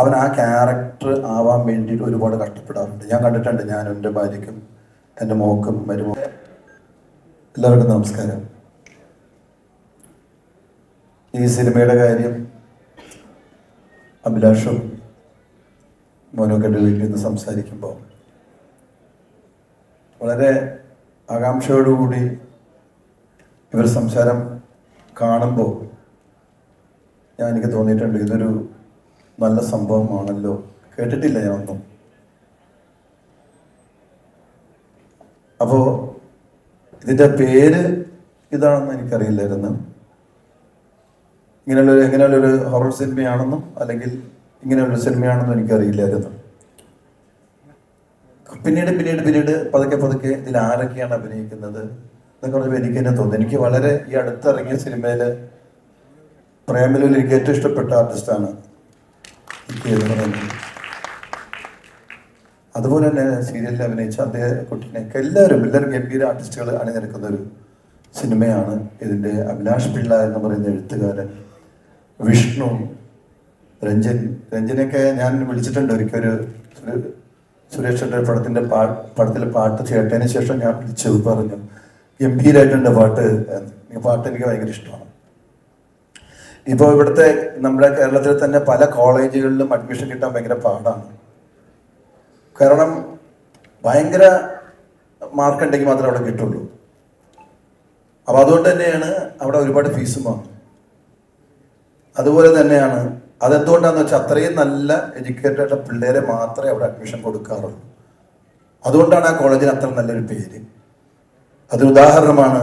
അവൻ ആ ക്യാരക്ടർ ആവാൻ വേണ്ടിയിട്ട് ഒരുപാട് കഷ്ടപ്പെടാറുണ്ട്. ഞാൻ കണ്ടിട്ടുണ്ട് ഞാൻ എന്റെ ഭാര്യയ്ക്കും എന്റെ മോക്കും മരുമോ എല്ലാവർക്കും നമസ്കാരം. ഈ സിനിമയുടെ കാര്യം അഭിലാഷും മോനൊക്കെ വീട്ടിൽ നിന്ന് സംസാരിക്കുമ്പോൾ വളരെ ആകാംക്ഷയോടുകൂടി ഇവർ സംസാരം കാണുമ്പോൾ ഞാൻ എനിക്ക് തോന്നിയിട്ടുണ്ട് ഇതൊരു നല്ല സംഭവമാണല്ലോ. കേട്ടിട്ടില്ല ഞാൻ ഒന്നും അപ്പോൾ ഇതിന്റെ പേര് ഇതാണെന്ന് എനിക്കറിയില്ലായിരുന്നു. ഇങ്ങനെയുള്ള എങ്ങനെയുള്ളൊരു ഹൊറർ സിനിമയാണെന്നും അല്ലെങ്കിൽ ഇങ്ങനെയുള്ളൊരു സിനിമയാണെന്നും എനിക്കറിയില്ലായിരുന്നു. പിന്നീട് പിന്നീട് പിന്നീട് പതുക്കെ പതുക്കെ ഇതിൽ ആരൊക്കെയാണ് അഭിനയിക്കുന്നത് എന്നൊക്കെ പറഞ്ഞപ്പോൾ എനിക്ക് തന്നെ. തോന്നുന്നു എനിക്ക് വളരെ ഈ അടുത്തിറങ്ങിയ സിനിമയിൽ പ്രേമലൂരിൽ എനിക്ക് ഏറ്റവും ഇഷ്ടപ്പെട്ട ആർട്ടിസ്റ്റാണ് അതുപോലെ തന്നെ സീരിയലിൽ അഭിനയിച്ച അദ്ദേഹം കുട്ടീനെയൊക്കെ എല്ലാവരും എല്ലാവരും ഗംഭീര ആർട്ടിസ്റ്റുകൾ അണിനിരക്കുന്ന ഒരു സിനിമയാണ് ഇതിന്റെ അഭിലാഷ് പിള്ള എന്ന് പറയുന്ന എഴുത്തുകാരൻ വിഷ്ണു രഞ്ജൻ. രഞ്ജനെയൊക്കെ ഞാൻ വിളിച്ചിട്ടുണ്ട് ഒരിക്കൽ ഒരു ഒരു പടത്തിന്റെ പാ പടത്തിലെ പാട്ട് കേട്ടതിന് ശേഷം ഞാൻ വിളിച്ചു പറഞ്ഞു ഗംഭീരമായിട്ടുണ്ട് പാട്ട് പാട്ട് എനിക്ക് ഭയങ്കര ഇഷ്ടമാണ്. ഇപ്പോൾ ഇവിടുത്തെ നമ്മുടെ കേരളത്തിൽ തന്നെ പല കോളേജുകളിലും അഡ്മിഷൻ കിട്ടാൻ ഭയങ്കര പാടാണ്. കാരണം ഭയങ്കര മാർക്ക് ഉണ്ടെങ്കിൽ മാത്രമേ അവിടെ കിട്ടുള്ളൂ. അപ്പോൾ അതുകൊണ്ട് തന്നെയാണ് അവിടെ ഒരുപാട് ഫീസും വാങ്ങും അതുപോലെ തന്നെയാണ് അതെന്തുകൊണ്ടാണെന്ന് വെച്ചാൽ അത്രയും നല്ല എഡ്യൂക്കേറ്റഡ് പിള്ളേരെ മാത്രമേ അവിടെ അഡ്മിഷൻ കൊടുക്കാറുള്ളൂ. അതുകൊണ്ടാണ് ആ കോളേജിന് അത്ര നല്ലൊരു പേര്. അതിന് ഉദാഹരണമാണ്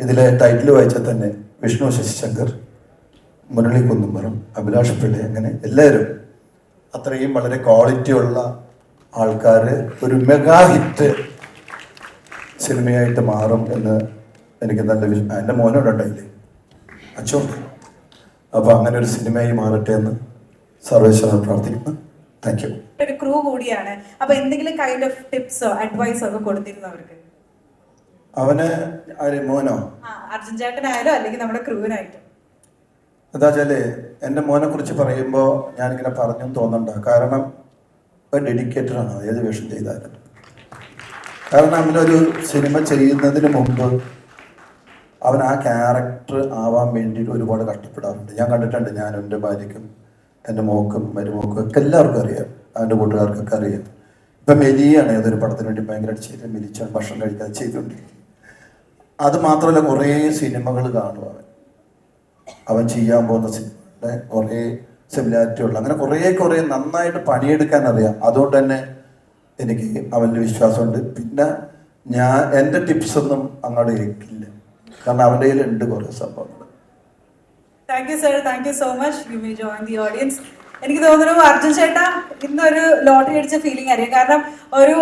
ഇതിലെ ടൈറ്റിൽ വായിച്ചാൽ തന്നെ വിഷ്ണു ശശിശങ്കർ. മുരളി കുന്നുംപുറം അഭിലാഷ് പിള്ളി അങ്ങനെ എല്ലാവരും അത്രയും വളരെ ക്വാളിറ്റി ഉള്ള ആൾക്കാർ ഒരു മെഗാ ഹിറ്റ് സിനിമയായിട്ട് മാറും എന്ന് എനിക്ക് നല്ല എന്റെ മോനോടുണ്ടായില്ലേ അച്ഛോ അപ്പോൾ അങ്ങനെ ഒരു സിനിമയായി മാറട്ടെ എന്ന് സർവേശ്വരൻ പ്രാർത്ഥിക്കുന്നു. താങ്ക് യു ഒരു ക്രൂ കൂടിയാണ്. അപ്പൊ എന്തെങ്കിലും കൈൻഡ് ഓഫ് ടിപ്സോ അഡ്വൈസോ ഒക്കെ കൊടുത്തിരുന്നു അവർക്ക്? അവന് മോനോ? അർജുൻ ചേട്ടനായാലും അല്ലെങ്കിൽ നമ്മുടെ ക്രൂവിനായിട്ടും എന്താ വെച്ചാൽ എന്റെ മോനെ കുറിച്ച് പറയുമ്പോൾ ഞാനിങ്ങനെ പറഞ്ഞു തോന്നണ്ട. കാരണം ഡെഡിക്കേറ്റഡ് ആണ്. ഏത് വേഷം ചെയ്താലും. കാരണം അവനൊരു സിനിമ ചെയ്യുന്നതിന് മുമ്പ് അവൻ ആ ക്യാരക്ടർ ആവാൻ വേണ്ടിയിട്ട് ഒരുപാട് കഷ്ടപ്പെടാറുണ്ട്. ഞാൻ കണ്ടിട്ടുണ്ട്. ഞാൻ എന്റെ ഭാര്യയ്ക്കും എന്റെ മോക്കും മരുമോക്കും ഒക്കെ എല്ലാവർക്കും അറിയാം. അവന്റെ കൂട്ടുകാർക്കൊക്കെ അറിയാം. ഇപ്പം മെലിയാണ് ഏതൊരു പടത്തിന് വേണ്ടി ഭയങ്കരമായിട്ട് ചെയ്ത് മെലിച്ചാണ് ഭക്ഷണം കഴിക്കാതെ ചെയ്തുകൊണ്ടിരിക്കുന്നത് അത് മാത്രമല്ല കുറേ സിനിമകൾ കാണും അവൻ. അവൻ ചെയ്യാൻ പോകുന്ന സിനിമയുടെ കുറേ സിമിലാരിറ്റി ഉള്ള അങ്ങനെ കുറേ കുറേ നന്നായിട്ട് പണിയെടുക്കാൻ അറിയാം. അതുകൊണ്ട് തന്നെ എനിക്ക് അവന്റെ വിശ്വാസമുണ്ട്. പിന്നെ ഞാൻ എന്റെ ടിപ്സ് ഒന്നും അങ്ങോട്ട് കേൾക്കില്ല കാരണം അവന്റെ കയ്യിലുണ്ട് കുറേ സംഭവങ്ങൾ. Thank you sir thank you so much you may join the audience എനിക്ക് തോന്നുന്നു അർജുൻ ചേട്ടാ ഇന്നൊരു ലോട്ടറി അടിച്ച ഫീലിംഗ് ആയിരിക്കും. കാരണം ഒരു